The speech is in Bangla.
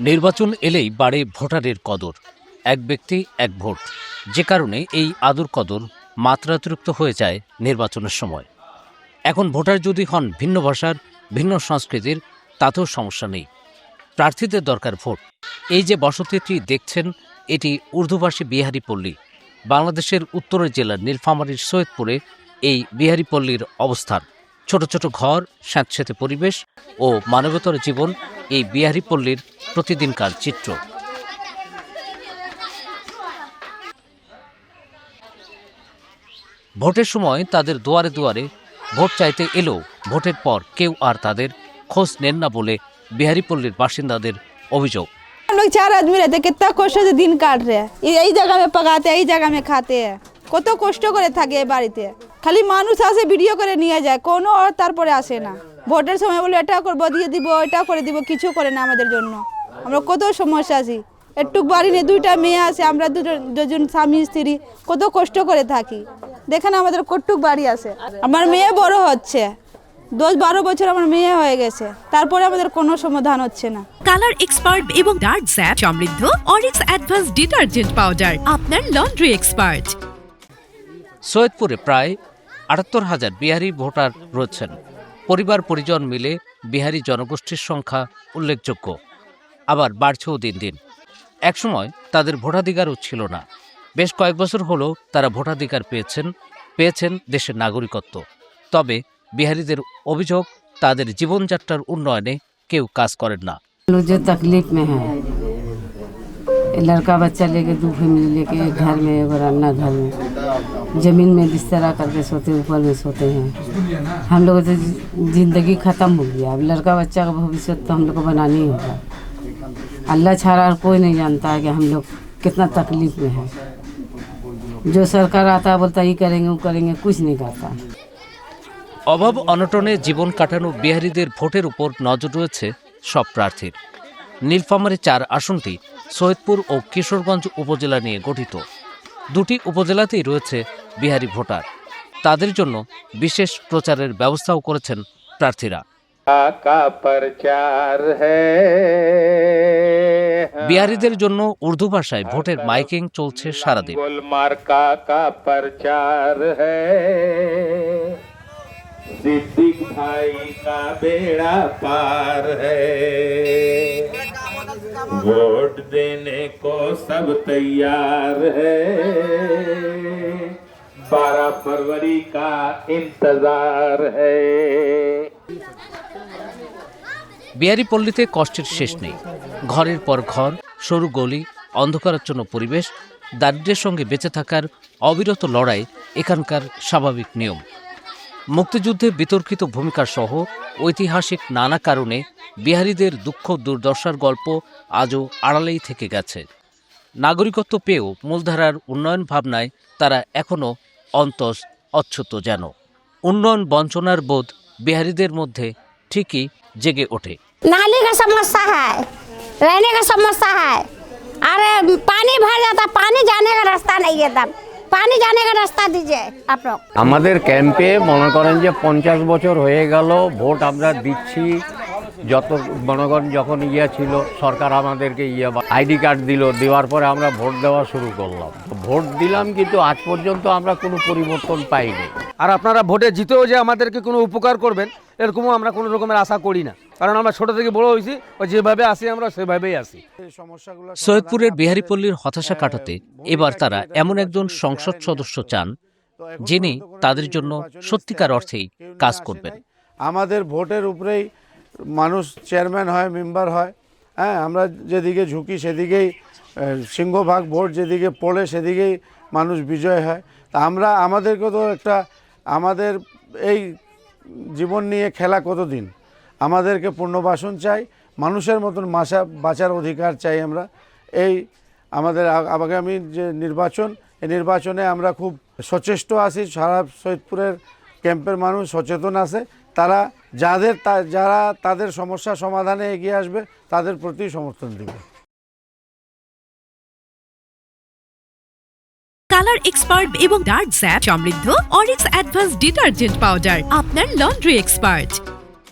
নির্বাচন এলেই বাড়ে ভোটারের কদর। এক ব্যক্তি, এক ভোট। যে কারণে এই আদর কদর মাত্রাতিরিক্ত হয়ে যায় নির্বাচনের সময়। এখন ভোটার যদি হন ভিন্ন ভাষার, ভিন্ন সংস্কৃতির, তাতেও সমস্যা নেই। প্রার্থীদের দরকার ভোট। এই যে বসতিটি দেখছেন, এটি উর্দুভাষী বিহারি পল্লী বাংলাদেশের উত্তরের জেলার নীলফামারীর সৈয়দপুরে এই বিহারি পল্লীর অবস্থান। ছোট ছোট ঘর স্যাঁতস্যাঁতে পরিবেশ ও মানবতর জীবন এই বিহারি পল্লীর প্রতিদিনকার চিত্র ভোটের সময় তাদের দুয়ারে দুয়ারে ভোট চাইতে এলেও ভোটের পর কেউ আর তাদের খোঁজ নেন না বলে বিহারিপল্লীর বাসিন্দাদের অভিযোগ हम लोग चार आदमी रहते कितना কষ্ট से दिन काट रहे हैं ये- এই জায়গা में पकाते हैं এই জায়গা में खाते हैं কত কষ্ট করে থাকে এই বাড়িতে খালি মানুষ আসে ভিডিও করে নিয়ে যায় কোনো আর তারপরে আসে না। ভোটের সময় বলে এটা করব দিয়ে দিব এটা করে দিব কিছু করে না আমাদের জন্য। আমরা কত সমস্যা আছি। একটু বাড়ি নেই দুইটা মেয়ে আছে আমরা দুজন দুজন স্বামী স্ত্রী কত কষ্ট করে থাকি। দেখেন আমাদের কটুক বাড়ি আছে। আমার মেয়ে বড় হচ্ছে। দশ বারো বছর আমার মেয়ে হয়ে গেছে। তারপরে আমাদের কোনো সমাধান হচ্ছে না। কালার এক্সপার্ট এবং ডার্ক স্যাপ সমৃদ্ধ অরিক্স অ্যাডভান্স ডিটারজেন্ট পাউডার আপনার লন্ড্রি এক্সপার্ট। সৈয়দপুরে প্রায় আটাত্তর হাজার বিহারি ভোটার রয়েছেন পরিবার পরিজন মিলে বিহারি জনগোষ্ঠীর সংখ্যা উল্লেখযোগ্য আবার বাড়ছেও দিন দিন একসময় তাদের ভোটাধিকারও ছিল না বেশ কয়েক বছর হলো তারা ভোটাধিকার পেয়েছেন পেয়েছেন দেশের নাগরিকত্ব তবে বিহারিদের অভিযোগ তাদের জীবনযাত্রার উন্নয়নে কেউ কাজ করেন না लोग जो तकलीफ में है ये लड़का बच्चा लेके दो फैमिली लेके एक घर में एक और अन्ना घर में जमीन में बिस्तरा करके सोते ऊपर में सोते हैं हम लोग तो जिंदगी ख़त्म हो गया अब लड़का बच्चा का भविष्य तो हम लोग को बनाना ही होगा अल्लाह छाड़ा और कोई नहीं जानता है कि हम लोग कितना तकलीफ में है जो सरकार आता है बोलता ये करेंगे वो करेंगे कुछ नहीं करता অভাব অনটনে জীবন কাটানো বিহারীদের ভোটের উপর নজর রয়েছে সব প্রার্থীর নীলফামারী চার আসনটি সৈয়দপুর ও কিশোরগঞ্জ উপজেলা নিয়ে গঠিত দুটি উপজেলাতেই রয়েছে বিহারি ভোটার। তাদের জন্য বিশেষ প্রচারের ব্যবস্থাও করেছেন প্রার্থীরা। বিহারিদের জন্য উর্দু ভাষায় ভোটের মাইকিং চলছে সারাদিন। সিদ্দিক ভাই কা বেড়া পার হ্যাঁ वोट देने को सब तैयार है बारह फरवरी का इंतजार है বিহারি পল্লীতে কষ্টের শেষ নেই ঘরের পর ঘর সরু গলি অন্ধকারাচ্ছন্ন পরিবেশ দারিদ্র্যের সঙ্গে বেঁচে থাকার অবিরত লড়াই এখানকার স্বাভাবিক নিয়ম মুক্তিযুদ্ধে বিতর্কিত ভূমিকা সহ ঐতিহাসিক নানা কারণে বিহারীদের দুঃখ দুর্দশার গল্প আজও আড়ালেই থেকে গেছে নাগরিকত্ব পেয়েও মূলধারার উন্নয়ন ভাবনায় তারা এখনও অন্তস অচ্ছুত যেন উন্নয়ন বঞ্চনার বোধ বিহারীদের মধ্যে ঠিকই জেগে ওঠে नाली का समस्या है रहने का समस्या है अरे पानी भर जाता पानी जाने का रास्ता नहीं है तब পানি জানে গা রাস্তা দিয়ে আপনার। আমাদের ক্যাম্পে মনে করেন যে পঞ্চাশ বছর হয়ে গেল ভোট আমরা দিচ্ছি। যত মনোগণ যখন ইয়ে ছিল সরকার আমাদেরকে ইয়ে আইডি কার্ড দিল দেওয়ার পরে আমরা ভোট দেওয়া শুরু করলাম। ভোট দিলাম কিন্তু আজ পর্যন্ত আমরা কোনো পরিবর্তন পাইনি। আর আপনারা ভোটে জিতেও যে আমাদেরকে কোনো উপকার করবেন এরকমও আমরা কোনো রকমের আশা করি না। কারণ আমরা ছোট থেকে বড় হয়েছি ও যেভাবে আসি আমরা সেভাবেই আসি। সৈয়দপুরের বিহারীপল্লীর হতাশা কাটাতে এবার তারা এমন একজন সংসদ সদস্য চান যিনি তাদের জন্য সত্যিকার অর্থেই কাজ করবেন। আমাদের ভোটের উপরেই মানুষ চেয়ারম্যান হয় মেম্বার হয়। হ্যাঁ আমরা যেদিকে ঝুঁকি সেদিকেই সিংহভাগ ভোট যেদিকে পড়ে সেদিকেই মানুষ বিজয় হয়। তা আমরা আমাদেরকে তো একটা আমাদের এই জীবন নিয়ে খেলা কতদিন? আমাদেরকে পুনর্বাসন চাই, মানুষের মতন মাসা বাঁচার অধিকার চাই আমরা। এই আমাদের আগামী যে নির্বাচন, এই নির্বাচনে আমরা খুব সচেষ্ট আছি। সারা সৈয়দপুরের ক্যাম্পের মানুষ সচেতন আছে। তারা যাদের যারা তাদের সমস্যা সমাধানে এগিয়ে আসবে, তাদের প্রতি সমর্থন দিবে। কালার এক্সপার্ট এবং ডার্ক স্যাপ সমৃদ্ধ, অরিক্স অ্যাডভান্স ডিটারজেন্ট পাউডার, আপনার লন্ড্রি এক্সপার্ট।